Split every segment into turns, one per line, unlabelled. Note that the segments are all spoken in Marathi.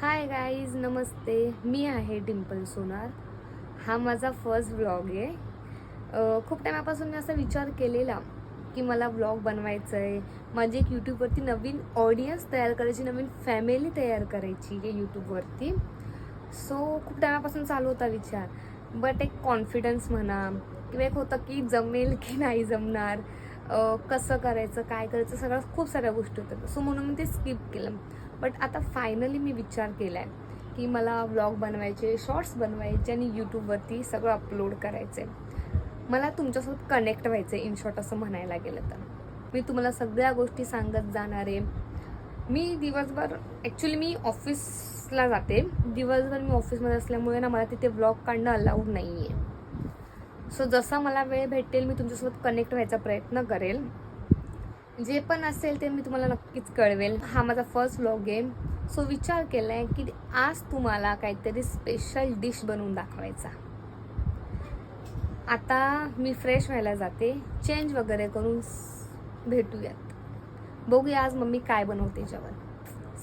हाय गाईज नमस्ते. मी आहे डिम्पल सोनार. हा माझा फर्स्ट व्लॉग आहे. खूप टायमापासून मी असा विचार केलेला की मला व्लॉग बनवायचं आहे माझी एक यूट्यूबवरती नवीन ऑडियन्स तयार करायची नवीन फॅमिली तयार करायची आहे यूट्यूबवरती सो खूप टायमापासून चालू होता विचार. बट एक कॉन्फिडन्स म्हणा किंवा एक होतं की जमेल की नाही जमणार. कसं करायचं काय करायचं सगळ्या खूप साऱ्या गोष्टी होत्या. सो म्हणून मी ते स्किप केलं. बट आता फायनली मी विचार केला आहे की मला व्लॉग बनवायचे शॉर्ट्स बनवायचे आणि यूट्यूबवरती सगळं अपलोड करायचं आहे मला तुमच्यासोबत कनेक्ट व्हायचं आहे इन शॉर्ट असं म्हणायला गेलं तर. मी तुम्हाला सगळ्या गोष्टी सांगत जाणार आहे. मी दिवसभर ॲक्च्युली मी ऑफिसला जाते. दिवसभर मी ऑफिसमध्ये असल्यामुळे ना मला तिथे व्लॉग काढणं अलाउड नाही आहे सो जसा मला वेळ भेटेल मी तुमच्यासोबत कनेक्ट व्हायचा प्रयत्न करेल. जे पण असेल ते मी तुम्हाला नक्कीच कळवेल. हा माझा फर्स्ट व्लॉग आहे. सो विचार केला आहे की आज तुम्हाला काहीतरी स्पेशल डिश बनवून दाखवायचा. आता मी फ्रेश व्हायला जाते. चेंज वगैरे करून भेटूयात. बघूया आज मम्मी काय बनवते जेवण.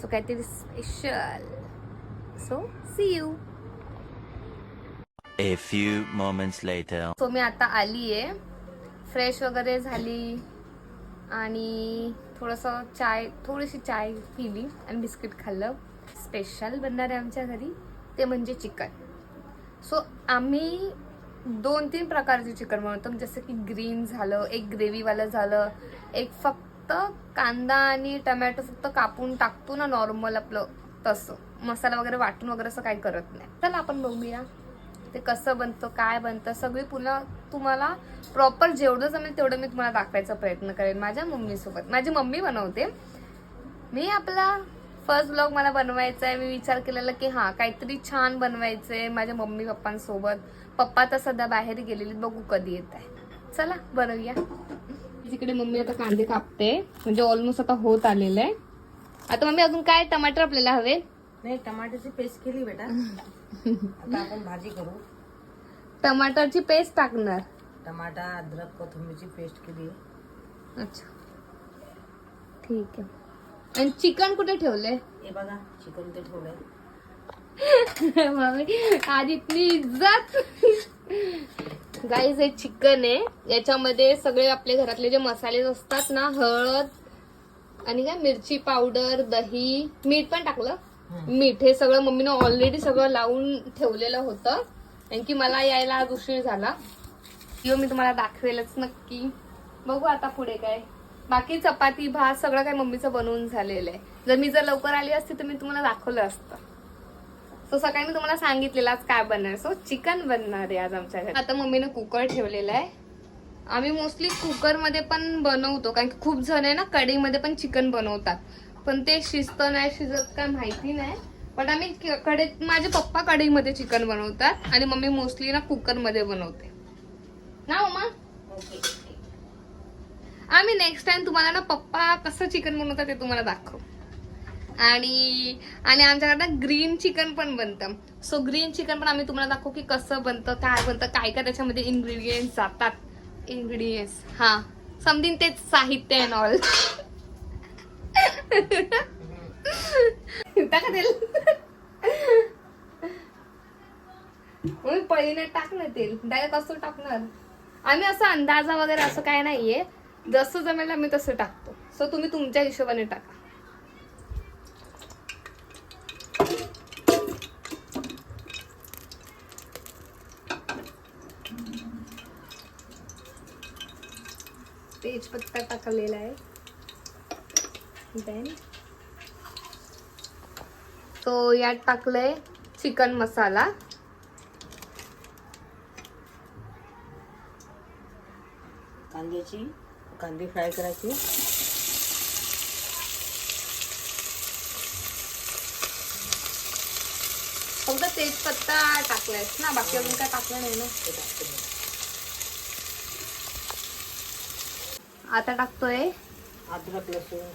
सो काहीतरी special so see you
A few moments later.
So मी आता आली आहे फ्रेश वगैरे झाली. आणि थोडंसं चाय थोडीशी चाय पिली आणि बिस्किट खाल्लं. स्पेशल बनणार आहे आमच्या घरी ते म्हणजे चिकन. सो आम्ही दोन तीन प्रकारचे चिकन बनवतो. म्हणजे जसं की ग्रीन झालं एक ग्रेव्हीवालं झालं एक फक्त कांदा आणि टमॅटो फक्त कापून टाकतो ना नॉर्मल आपलं तसं. मसाला वगैरे वाटून वगैरे असं काही करत नाही. चला आपण बघूया. ते कसं बनतं काय बनतं सगळी पुन्हा तुम्हाला प्रॉपर जेवढं जमेल तेवढं मी तुम्हाला दाखवायचा प्रयत्न करेन माझ्या मम्मीसोबत. माझी मम्मी बनवते. मी आपला फर्स्ट ब्लॉग मला बनवायचा आहे मी विचार केलेला की हां काहीतरी छान बनवायचं आहे माझ्या मम्मी पप्पांसोबत. पप्पा तर सध्या बाहेर गेलेले बघू कधी येत आहे चला बनवूया. तिकडे मम्मी आता कांदे कापते. म्हणजे ऑलमोस्ट आता होत आलेलं आहे. आता मम्मी अजून काय टमाटर आपल्याला हवे
नाही टमाट्याची पेस्ट केली बेटा. आता आपण भाजी करू.
टमाटरची पेस्ट टाकणार.
टमाटा अद्रक कोथिंबीरची पेस्ट केली.
अच्छा. ठीक आहे. आणि चिकन कुठे ठेवलंय
हे बघा चिकन ते ठेवलंय.
मम्मी आज इतनी इज्जत. गाईज हे चिकन आहे. याच्यामध्ये सगळे आपले घरातले जे मसाले असतात ना हळद आणि काय मिरची पावडर दही मीठ पण टाकलं. मीठ हे सगळं मम्मीनं ऑलरेडी सगळं लावून ठेवलेलं होतं. कारण की मला यायला आज उशीर झाला. किंवा मी तुम्हाला दाखवेलच नक्की. बघू आता पुढे काय. बाकी चपाती भात सगळं काय मम्मीचं बनवून झालेलं आहे. जर मी जर लवकर आली असती तर मी तुम्हाला दाखवलं असतं. सो सकाळी मी तुम्हाला सांगितलेलं आज काय बनणार. सो चिकन बनणार आहे आज आमच्या घरी. आता मम्मीने कुकर ठेवलेला आहे. आम्ही मोस्टली कुकरमध्ये पण बनवतो. कारण की खूप जण आहे ना कढईमध्ये पण चिकन बनवतात. पण ते शिजतं नाही शिजत काय माहिती नाही. पण आम्ही क- कडे माझे पप्पा कढईमध्ये चिकन बनवतात आणि मम्मी मोस्टली ना कुकरमध्ये बनवते. ना
ओके
आम्ही नेक्स्ट टाइम तुम्हाला ना पप्पा कसं चिकन बनवतात ते तुम्हाला दाखव. आणि आणि आमच्याकडे ग्रीन चिकन पण बनतं. सो ग्रीन चिकन पण आम्ही तुम्हाला दाखवू की कसं बनतं काय बनतं काय काय त्याच्यामध्ये इन्ग्रेडियंट्स जातात. इन्ग्रेडियंट्स हा. समथिंग तेच साहित्य अँड ऑल टाका तेल मग पळीने टाक ना तेल. डायरेक्ट असं टाकणार. आम्ही असं अंदाजा वगैरे असं काय नाहीये. जसं जमेल आम्ही तसं टाकतो. सो तुम्ही तुमच्या हिशोबाने टाका. तेजपत्ता टाकलेला आहे. देन तो यात टाकलंय चिकन मसाला.
कांद्याची कांदे फ्राय करायची.
फक्त तेजपत्ता टाकलायस ना बाकी अजून काय टाकलं नाही ना?
ते टाकते.
आता टाकतोय
अद्रक लसूण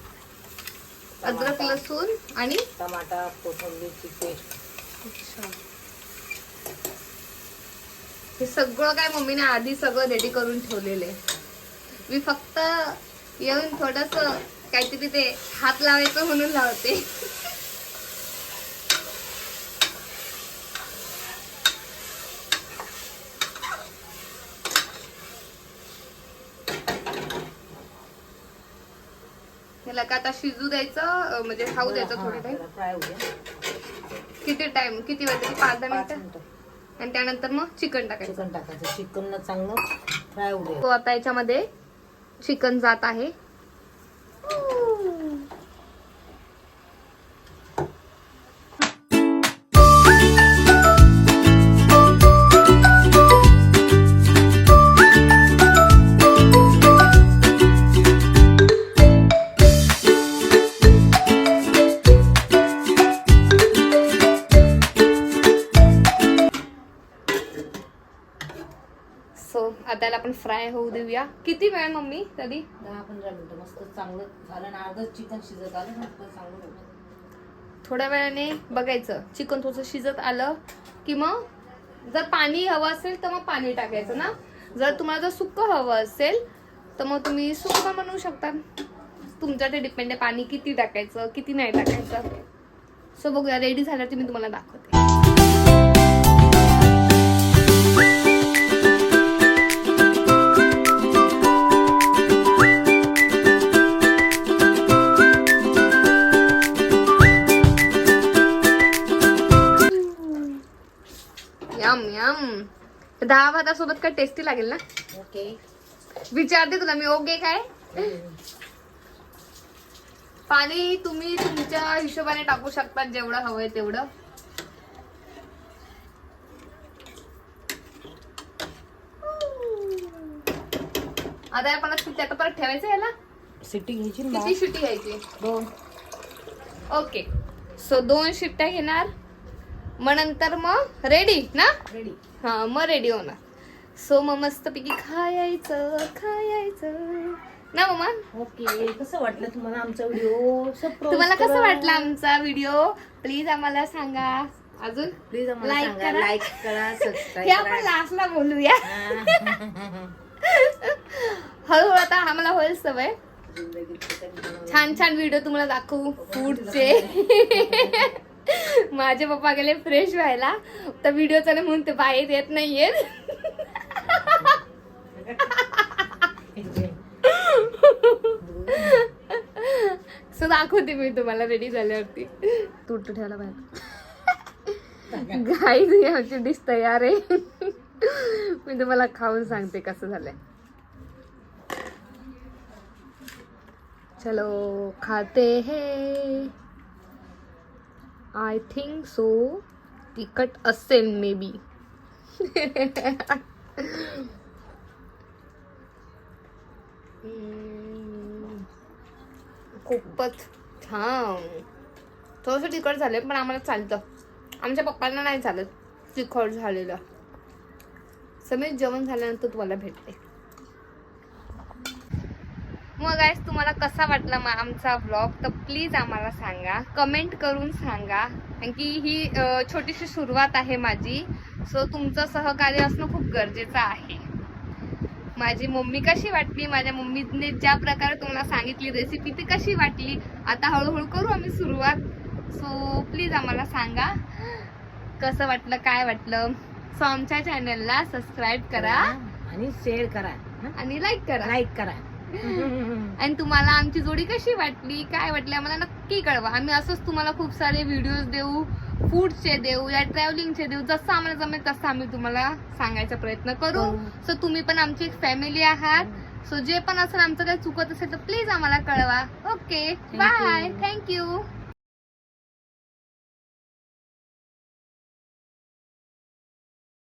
अद्रक लसूण आणि
टमाटा कोथिंबीरची पेस्ट.
हे सगळं काय मम्मीने आधी सगळं रेडी करून ठेवलेलं आहे. मी फक्त येऊन थोडस काहीतरी ते हात लावायचं म्हणून लावते. त्याला का आता शिजू द्यायचं? म्हणजे खाऊ द्यायचं थोडा टाइम किती टाइम किती वेळ पाच दहा मिनिट? आणि त्यानंतर मग चिकन टाकायचं.
चिकन टाकायचं. चिकन चांगलं फ्राय होऊ
हो, आता याच्यामध्ये चिकन जात आहे. हो. आता आपण फ्राय होऊ देऊया. किती वेळ मम्मी? तरी?
दहा पंधरा मिनिटं. मस्त चांगलं झालं ना अर्ध चिकन शिजत आलं ना चांगलं.
थोड्या वेळाने बघायचं. चिकन थोडंसं शिजत आलं की मग जर पाणी हवं असेल तर मग पाणी टाकायचं ना? जर तुम्हाला जर सुक्क हवं असेल तर मग तुम्ही सुक्क बनवू शकता. तुमच्या ते डिपेंड आहे पाणी किती टाकायचं किती नाही टाकायचं. सो बघूया रेडी झाल्यावरती मी तुम्हाला दाखवते. दहा भातासोबत काय टेस्टी लागेल ना?
ओके
विचारते तुला मी ओके काय? पाणी तुम्ही तुमच्या हिशोबाने टाकू शकता जेवढं हवंय तेवढं. आता आपण आता परत ठेवायचं याला?
सिट्टी घ्यायची ना
किती शिट्टी घ्यायची?
दोन.
ओके सो दोन शिट्ट्या घेणार. मग नंतर मग रेडी ना?
रेडी
हा मग रेडी होणार. सो मग मस्तपैकी खायचं खायचं ना मम्मा?
ओके कसं वाटलं तुम्हाला आमचा व्हिडिओ
तुम्हाला कसं वाटलं आमचा व्हिडिओ प्लीज आम्हाला सांगा. अजून?
प्लीज सांगा.
करा.
लाईक करा
हे आपण लास्टला बोलूया. हळूहळू आता आम्हाला होईल सवय. छान छान व्हिडिओ तुम्हाला दाखवू फूडचे माझे पप्पा गेले फ्रेश व्हायला. तर व्हिडिओ चालू म्हणून ते बाहेर येत नाहीयेत सो दाखवते मी तुम्हाला रेडी झाल्यावरती. तुट ठेवायला बाहेर. गाई आमची डिश तयार आहे. मी तुम्हाला खाऊन सांगते कसं झालंय. चलो खाते हैं. आय थिंक सो तिखट असेल मे बी खूपच छान. थोडंसं तिखट झालं पण आम्हाला चालतं. आमच्या पप्पांना नाही चालत तिखट झालेलं. समीर जेवण झाल्यानंतर तुम्हाला भेटते. मग गाईस तुम्हाला कसा वाटला आमचा व्लॉग तर प्लीज आम्हाला सांगा. कमेंट करून सांगा. कारण की ही छोटीशी सुरुवात आहे माझी. सो तुमचं सहकार्य असणं खूप गरजेचं आहे. माझी मम्मी कशी वाटली? माझ्या मम्मीने ज्या प्रकारे तुम्हाला सांगितली रेसिपी ती कशी वाटली? आता हळूहळू करू आम्ही सुरुवात. सो प्लीज आम्हाला सांगा. कसं वाटलं? काय वाटलं? सो आमच्या चॅनलला सबस्क्राईब करा.
आणि शेअर करा.
आणि लाईक करा.
लाईक करा.
आणि तुम्हाला आमची जोडी कशी वाटली काय वाटली आम्हाला नक्की कळवा. आम्ही असंच तुम्हाला खूप सारे व्हिडिओज देऊ फूडचे देऊ या ट्रॅव्हलिंगचे देऊ जसं आम्हाला जमेल तसं आम्ही तुम्हाला सांगायचा प्रयत्न करू. सो तुम्ही पण आमची एक फॅमिली आहात. सो जे पण असेल आमचं काही चुकत असेल तर प्लीज आम्हाला कळवा. ओके. Bye thank you